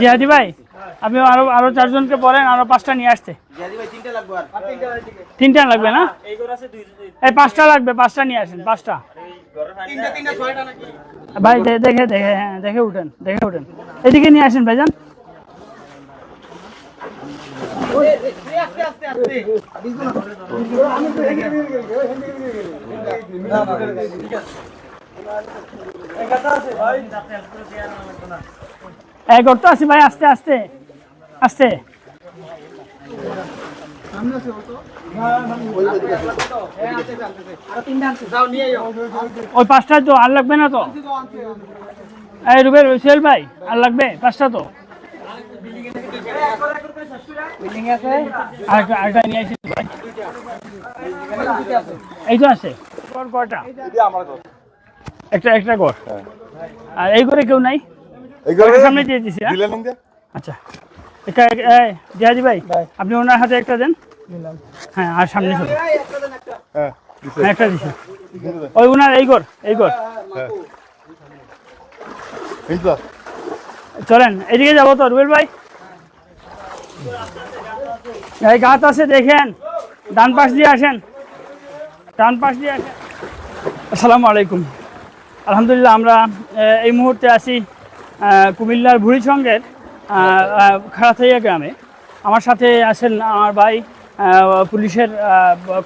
জিহাদি ভাই, আপনি আরও আরও চারজনকে বলেন, আরও পাঁচটা নিয়ে আসতে। তিনটা লাগবে না? এই পাঁচটা লাগবে, পাঁচটা নিয়ে আসেন, পাঁচটা। ভাই দেখে দেখে হ্যাঁ দেখে উঠেন দেখে উঠেন। এদিকে নিয়ে আসেন, ভাইজান। এই করতে আছি ভাই আস্তে আস্তে আস্তে। ওই পাঁচটা তো আর লাগবে না তো। এই রুবেল সোহেল ভাই আর লাগবে পাঁচটা তো। এই তো আছে। একটা একটা কর আর এই করে কেউ নাই? সামনে দিয়ে দিছি হ্যাঁ? আচ্ছা। এটা এই, ভাই আপনি ওনার হাতে একটা দেন? হ্যাঁ আর সামনে চলো হ্যাঁ একটা দিছি। ওই ওনার এই ঘর এই ঘর। চলেন এদিকে যাব তো রুবেল ভাই। এই গাছ আছে দেখেন। ডান পাশ দিয়ে আসেন। ডান পাশ দিয়ে আসেন। আসসালামু আলাইকুম। আলহামদুলিল্লাহ আমরা এই মুহূর্তে আছি কুমিল্লার বুড়িচঙ্গের খাড়াথাইয়া গ্রামে। আমার সাথে আছেন আমার ভাই পুলিশের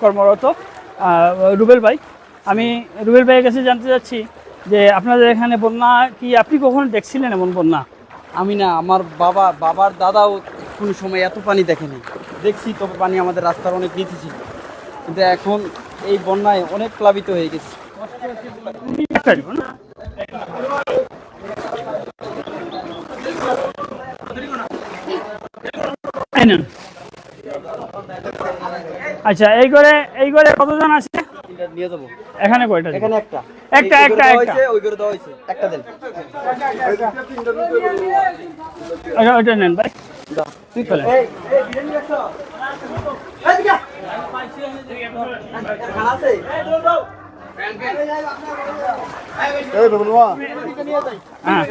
কর্মরত রুবেল ভাই। আমি রুবেল ভাইয়ের কাছে জানতে চাচ্ছি যে আপনাদের এখানে বন্যা কি আপনি কখনো দেখছিলেন এমন বন্যা? আমি না আমার বাবা বাবার দাদাও কোনো সময় এত পানি দেখেনি। দেখছি তবে পানি আমাদের রাস্তার অনেক নিচে ছিল। কিন্তু এখন এই বন্যায় অনেক প্লাবিত হয়ে গেছে। না? আচ্ছা এই করে এই করে কতজন আছে? এটা নিয়ে যাব এখানে কয়টা এখানে একটা। একটা, একটা, একটা। ওই করে দেওয়া হয়েছে। একটা দেন। ওটা নেন ভাই। তুই চলে হ্যাঁ।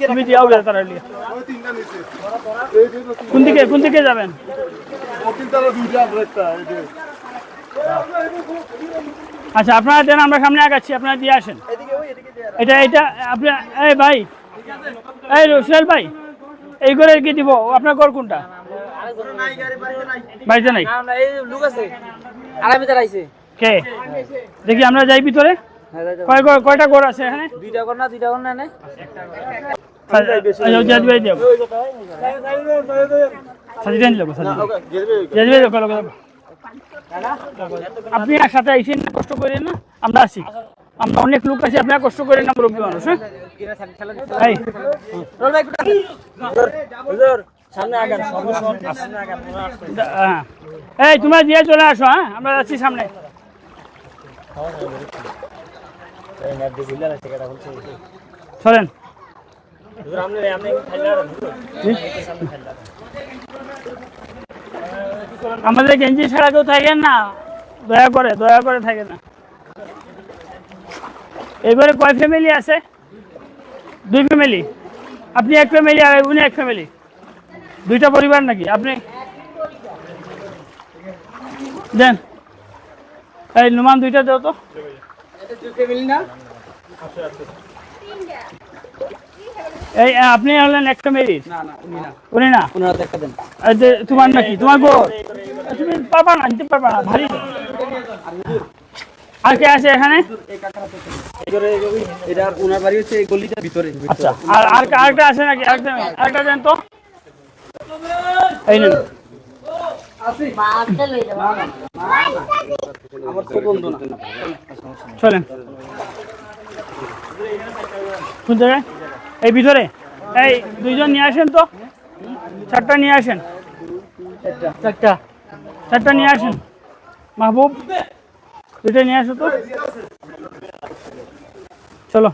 তুমি কোন দিকে কোন দিকে যাবেন? আচ্ছা আপনারা দেন আমরা সামনে আগাচ্ছি আপনারা দিয়ে আসেন। এটা এটা আপনার এই ভাই এই রসুল ভাই এই করে কি দিব। আপনার ঘর কোনটা? বাড়িতে নাই। কে? দেখি আমরা যাই ভিতরে। কয় ঘর- কয়টা ঘর আছে এখানে? দুইটা কর না দুইটা কর না না জাজ ভাই দিও সাজি দেন লোক সাজি জাজ ভাই লোক লোক আপনি একসাথে আইসেন কষ্ট করেন না? আমরা আছি। আমরা অনেক লোক আছি আপনারা কষ্ট করেন না মুরব্বী মানুষ হ্যাঁ? এই, হ্যাঁ। এই তোমরা দিয়ে চলে আসো হ্যাঁ? আমরা যাচ্ছি সামনে। আমাদের গেঞ্জি ছাড়া কেউ থাকেন না। দয়া করে দয়া করে থাকেন না। এবারে কয় ফ্যামিলি আছে? দুই ফ্যামিলি আপনি এক ফ্যামিলি আর উনি এক ফ্যামিলি দুইটা পরিবার নাকি? আপনি? দেন। এই, নুমান, দুইটা দাও তো। এই আপনি হলেন এক ফ্যামিলি না না উনি না। উনি না? একটা দেন। তোমার নাকি? তোমার গো তুমি পারবা না নিতে পারবা না ভারী। আর কে আছে এখানে? এটা ওনার বাড়ি হচ্ছে এই গলিটার ভিতরে আচ্ছা আর আর আরেকটা আছে নাকি? আরেকটা আরেকটা দেন তো। এই নেন। চলেন। কোন এই ভিতরে। এই দুইজন নিয়ে আসেন তো। চারটা নিয়ে আসেন। চারটা। চারটা নিয়ে আসেন। মাহবুব, দুইটা নিয়ে আসো তো। চলো।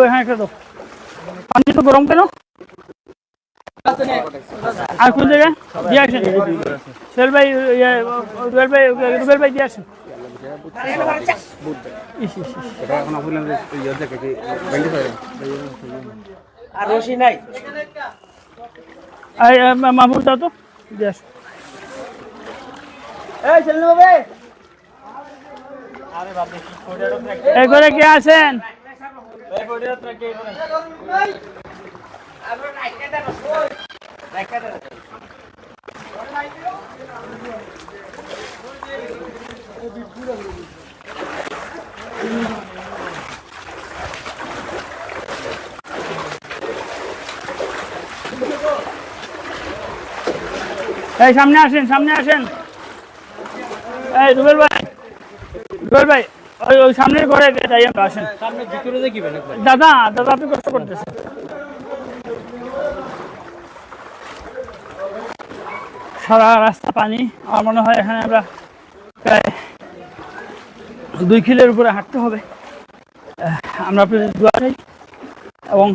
এখানে একটা দাও। পানি তো গরম কেন? আর কোন জায়গায়? দিয়ে আসেন। সোহেল ভাই ইয়ে, রুবেল ভাই রুবেল ভাই দিয়ে আসেন। আর রশি নাই? এই, এ, মা- দাও তো। দিয়ে আসো। এই ঘরে কে আছেন? এই সামনে আসেন সামনে আসেন। এই রুবেল ভাই। রুবেল ভাই ওই সামনের ঘরে যাই আমরা আসেন। দাদা দাদা আপনি কষ্ট করতেছেন। সারা রাস্তা পানি আমার মনে হয় এখানে আমরা প্রায় দুই কিলোর উপরে হাঁটতে হবে। আমরা আপনাদের এবং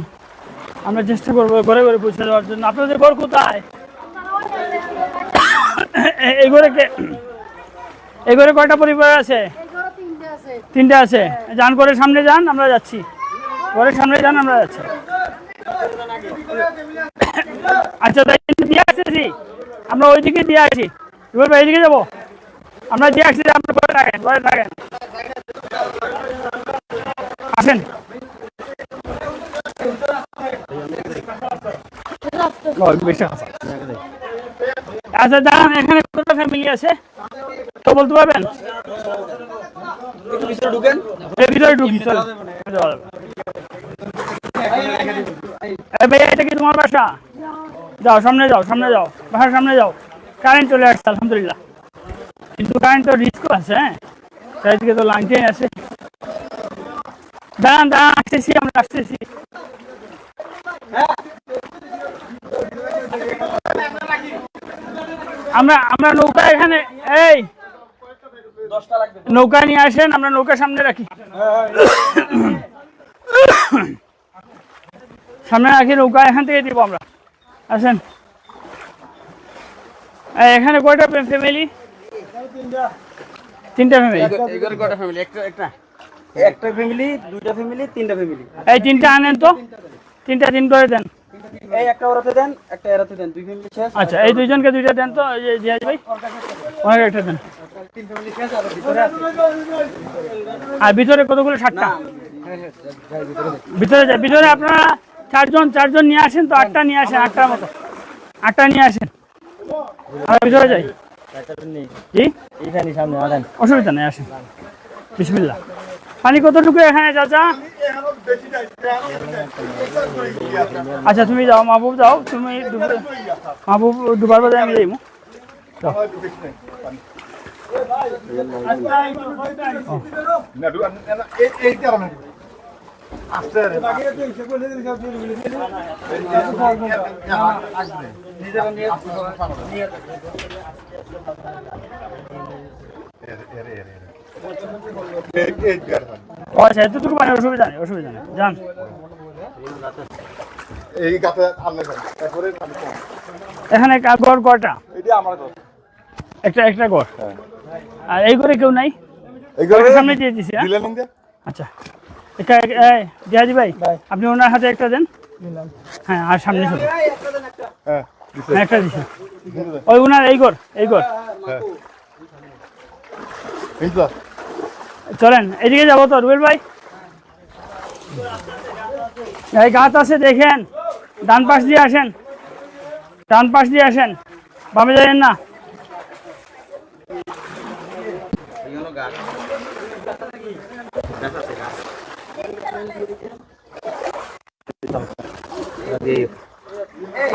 আমরা চেষ্টা করব ঘরে ঘরে পৌঁছে দেওয়ার জন্য। আপনাদের ঘর কোথায়? এই ঘরে এই ঘরে কয়টা পরিবার আছে? তিনটে আছে। যান করে সামনে যান, আমরা যাচ্ছি। ঘরের সামনে যান, আমরা যাচ্ছি। আচ্ছা দিয়ে আসতেছি। আমরা ওইদিকে দিয়ে আসি। এবার এইদিকে যাব? আমরা দিয়ে আসছি আপনার ঘরে রাখেন ঘরে রাখেন আসেন। আচ্ছা দাঁড়ান এখানে কতটা ফ্যামিলি আছে? তো বলতে পারবেন? তোমার বাসা? যাও, সামনে যাও সামনে যাও। বাসার সামনে যাও। কারেন্ট চলে আসছে, আলহামদুলিল্লাহ। কিন্তু কারেন্ট তো আছে হ্যাঁ? চারিদিকে তো লাইন আছে। দাঁড়ান দাঁড়ান, আসতেছি, আমরা আসতেছি। আমরা আমরা নৌকা এখানে, এই! নৌকা নিয়ে আসেন আমরা নৌকা সামনে রাখি। সামনে রাখি নৌকা এখান থেকে দিব আমরা। আসেন। এখানে কয়টা ফ্যামিলি তিনটা ফ্যামিলি একটা একটা। একটা ফ্যামিলি দুইটা ফ্যামিলি তিনটা ফ্যামিলি এই তিনটা আনেন তো। তিনটা তিন করে দেন। এই একটা ওরাতে দেন একটা এরাতে দেন। দুই ফ্যামিলি শেষ। আচ্ছা এই দুইজনকে দুইটা দেন তো এই জিয়াজ ভাই। ওনাকে একটা দেন। আর ভিতরে কতগুলো ষাটটা? ভিতরে ভিতরে আপনারা চারজন চারজন নিয়ে আসেন তো, আটটা নিয়ে আসেন, আটটার মতো। আটটা নিয়ে আসেন। আর ভিতরে যাই। জি? অসুবিধা নেই, আসেন। বিসমিল্লা পানি কতটুকু এখানে, চাচা? আচ্ছা তুমি যাও, মাহবুব যাও। তুমি মাহবুব দুবার বাজে আমি যাইমু। যাও। আচ্ছা এতটুকু অসুবিধা নেই অসুবিধা নেই। যান। এই গাছে আনলে তারপরে এখানে গড় কয়টা? এটা আমার ঘর। একটা একটা গড় আর এই ঘরে কেউ নাই? এই ঘরের সামনে দিয়ে দিছি হ্যাঁ? দিলেন আচ্ছা। জিয়াজি ভাই আপনি ওনার হাতে একটা দেন? হ্যাঁ আর সামনে চলুন হ্যাঁ হ্যাঁ একটা দিছি। ওই ওনার এই ঘর এই ঘর। হ্যাঁ। চলেন এদিকে যাব তো রুবেল ভাই। এই গাছ আছে দেখেন। ডান পাশ দিয়ে আসেন। ডান পাশ দিয়ে আসেন। বামে যাবেন না।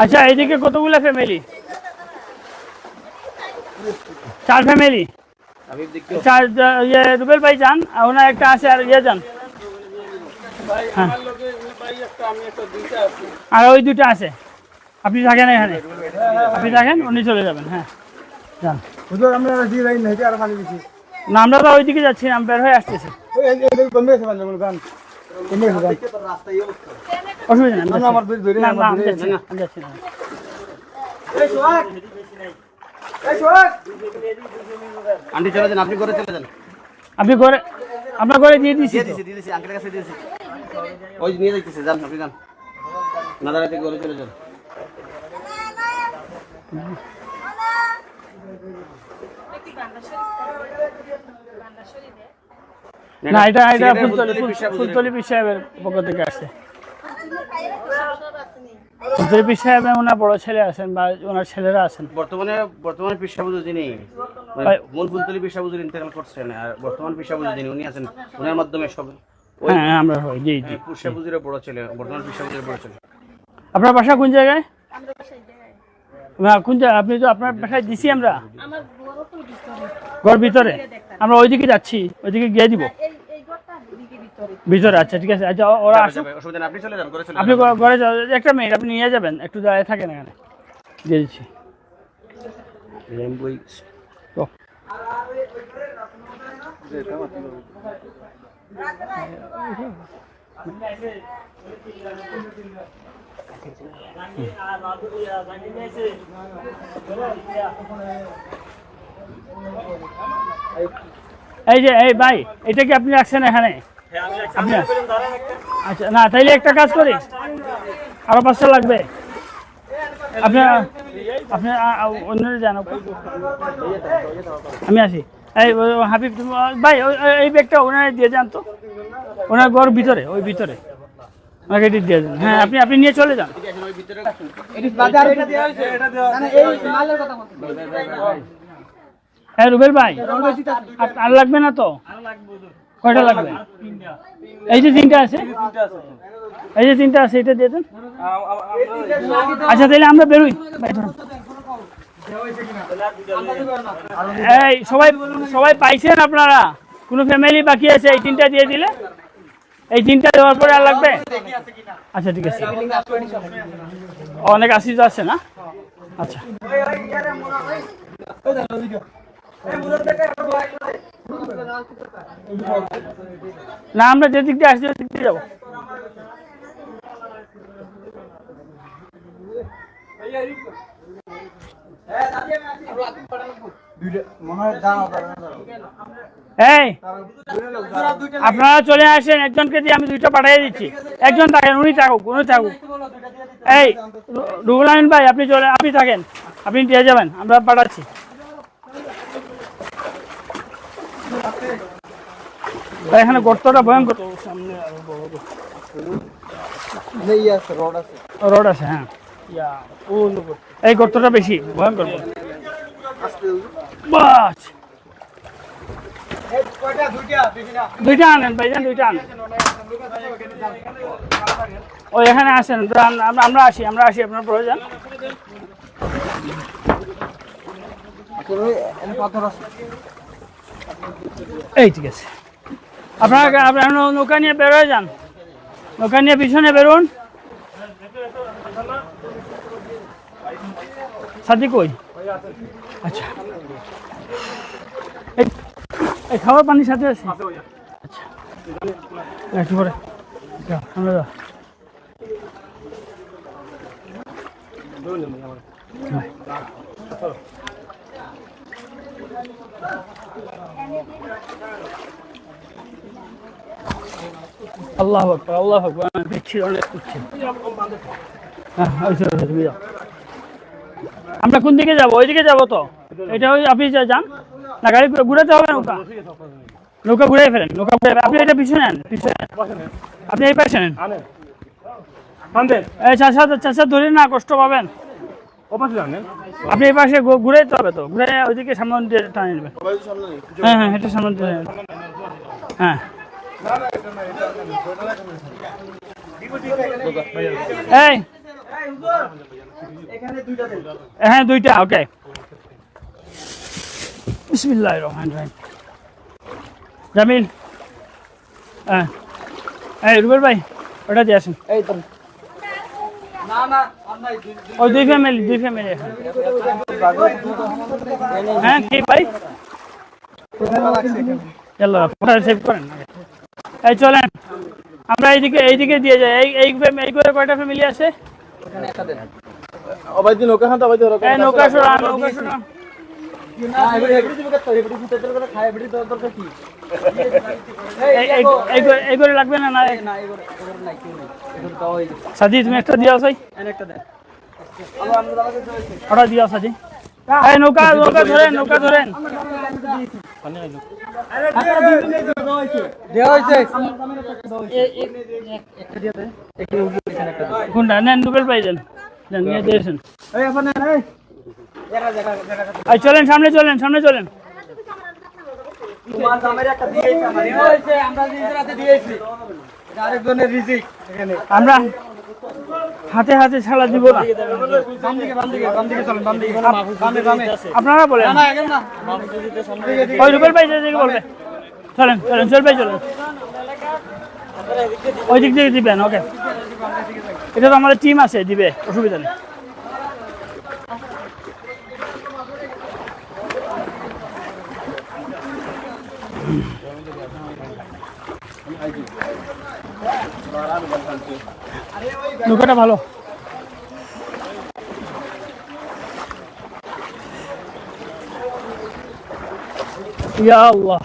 আচ্ছা এইদিকে কতগুলো ফ্যামিলি চার ফ্যামিলি চার ইয়ে রুবেল ভাই যান আর ওনার একটা আছে আর ইয়ে যান। হ্যাঁ। আর ওই দুটো আছে। আপনি থাকেন এখানে। আপনি থাকেন উনি চলে যাবেন হ্যাঁ। যান। আমরা না আমরা তো ওইদিকে যাচ্ছি আমি বের হয়ে আসতেছি। আন্টি চলে আপনি ঘরে চলে যান আপনি করে আপনার করে দিয়ে দিচ্ছি দিয়ে। দিছি দিয়ে দিয়েছি ওই নিয়ে যাইতেছে যান আপনি যান না দাঁড়াতে চলে যান না এটা এটা সিগারেটের বোতলে পিসা বুঝে ফুলতলি পীর সাহেবের পক্ষ থেকে আসছে। ফুলতলি পীর সাহেবের ওনার বড় ছেলে আছেন বা ওনার ছেলেরা আছেন। বর্তমানে বর্তমানে পেশাবুজু যিনি মানে মূল ফুলতলি পেশাবুজুর ইন্তেকাল করছেন আর বর্তমান পেশাবুজু যিনি উনি আছেন ওনার মাধ্যমে সব হ্যাঁ হ্যাঁ, আমরা হই জি জি। পেশাবুজুরের বড় ছেলে বর্তমান পেশাবুজুরের বড় ছেলে। আপনার বাসা কোন জায়গায়? না কোন জায়গায় আপনি তো আপনার বাসায় দিছি আমরা ঘর ভিতরে? আমরা ওইদিকে যাচ্ছি ওইদিকে গিয়ে দিব। ভিতরে আচ্ছা ঠিক আছে। আচ্ছা ওরা আপনি চলে যান আপনি ঘরে একটা মিনিট আপনি নিয়ে যাবেন একটু দাঁড়িয়ে থাকেন এখানে। দিয়ে দিচ্ছি। এই যে, এই ভাই, এটা কি আপনি রাখছেন এখানে? আচ্ছা না, তাইলে একটা কাজ করি। আরও পাঁচটা লাগবে। আপনি আপনি অন্যরা জানো আমি আসি। এই হাবিব ভাই এই ব্যাগটা ওনারে দিয়ে যান তো। ওনার ঘর ভিতরে, ওই ভিতরে। দিয়ে যান। হ্যাঁ আপনি আপনি নিয়ে চলে যান। হ্যাঁ রুবেল ভাই। আর- লাগবে না তো? কয়টা লাগবে? এই যে তিনটা আছে? এই যে তিনটা আছে, এটা দিয়ে দেন। আচ্ছা তাহলে আমরা বেরোই। এই, সবাই সবাই পাইছেন আপনারা? কোনো ফ্যামিলি বাকি আছে? এই তিনটা দিয়ে দিলে? এই তিনটা দেওয়ার পরে আর লাগবে? আচ্ছা ঠিক আছে। অনেক আসিজ আছে না? আচ্ছা। না, আমরা যে দিক দিয়ে আসছি, ওই দিক দিয়ে যাব। এই, আপনারা চলে আসেন, একজনকে দিয়ে আমি দুইটা পাঠিয়ে দিচ্ছি। একজন থাকেন, উনি থাকুক উনি থাকুক। এই, রু- রুহুল ভাই, আপনি চলে আপনি থাকেন, আপনি দিয়ে যাবেন, আমরা পাঠাচ্ছি ভাই, এখানে গর্তটা ভয়ঙ্কর। রড আছে। হ্যাঁ। এই গর্তটা বেশি ভয়ঙ্কর বাস! দুইটা আনেন ভাইজান দুইটা আনেন। ও এখানে আসেন আমরা আমরা আসি আমরা আসি আপনার প্রয়োজন। পাথর আছে। এই ঠিক আছে। আপনারা আপনারা নৌকা নিয়ে বেরোয় যান। নৌকা নিয়ে পিছনে বেরোন। সাথী কই? আচ্ছা। এই খাবার পানির সাথে আছে। আচ্ছা। আল্লাহ আকবার আল্লাহ আকবার। আমি দেখছি অনেক করছি। হ্যাঁ। আমরা কোন দিকে যাব? ওইদিকে যাব তো? এটা ওই আপনি যান। না গাড়ি ঘুরে- ঘুরাতে হবে নৌকা। নৌকা ঘুরে ফেলেন নৌকা ঘুরে আপনি এটা পিছনে নেন পিছনে। আপনি এই পাশে নেন চাষা চাষা ধরে না কষ্ট পাবেন। আপনি এই পাশে ঘুরে যেতে হবে তো। ঘুরে ওইদিকে সামনে দিয়ে টানে নেবেন হ্যাঁ হ্যাঁ এটা সামনে দিয়ে হ্যাঁ। এই। হ্যাঁ দুইটা ওকে। বিসমিল্লাহ রহমান রহিম। জামিল। হ্যাঁ। এই রুবেল ভাই ওটা দিয়ে আসুন। এই তো না না। ওই দুই ফ্যামিলি দুই ফ্যামিলি হ্যাঁ কি ভাই চলো ফটো সেভ করেন। এই চলেন আমরা এইদিকে এইদিকে দিয়ে যাই। এই এই এই করে কয়টা ফ্যামিলি আছে? ওখানে একটা দেন অবাইদি নৌকা খান তো অবাইদি ওরকম নৌকা সরা নৌকা সরা না এবারে এবারে দিব কত এবারে দিতে তোর করে খায় এবারে তোর দরকার কি এই- এই এই করে- এই করে লাগবে না না সাজি তুমি একটা দিয়ে আসো এনে একটা দেন আমরা আমরা দাদা কাছে হয়েছে ওটা দিয়ে আসো এই, নৌকা নৌকা ধরেন নৌকা ধরেন। কোনটা নেন ডুবেল পাই দেন। দেন, নিয়ে দিয়েছেন। চলেন সামনে চলেন সামনে চলেন। তোমার দামের একটা দিয়েছে আমরা। দিয়েছি। দিয়েছি আরেকজনের রিজিক এখানে। আমরা হাতে হাতে ছাড়া দিব না। আপনারা বলেন। না এখন ওই রুবেল ভাই যেদিকে বলবে। চলেন চলেন চল ভাই চলেন। ওই দিক থেকে দিবেন ওকে। এটা তো আমাদের টিম আছে দিবে অসুবিধা নেই। নৌকাটা ভালো ইয়া আল্লাহ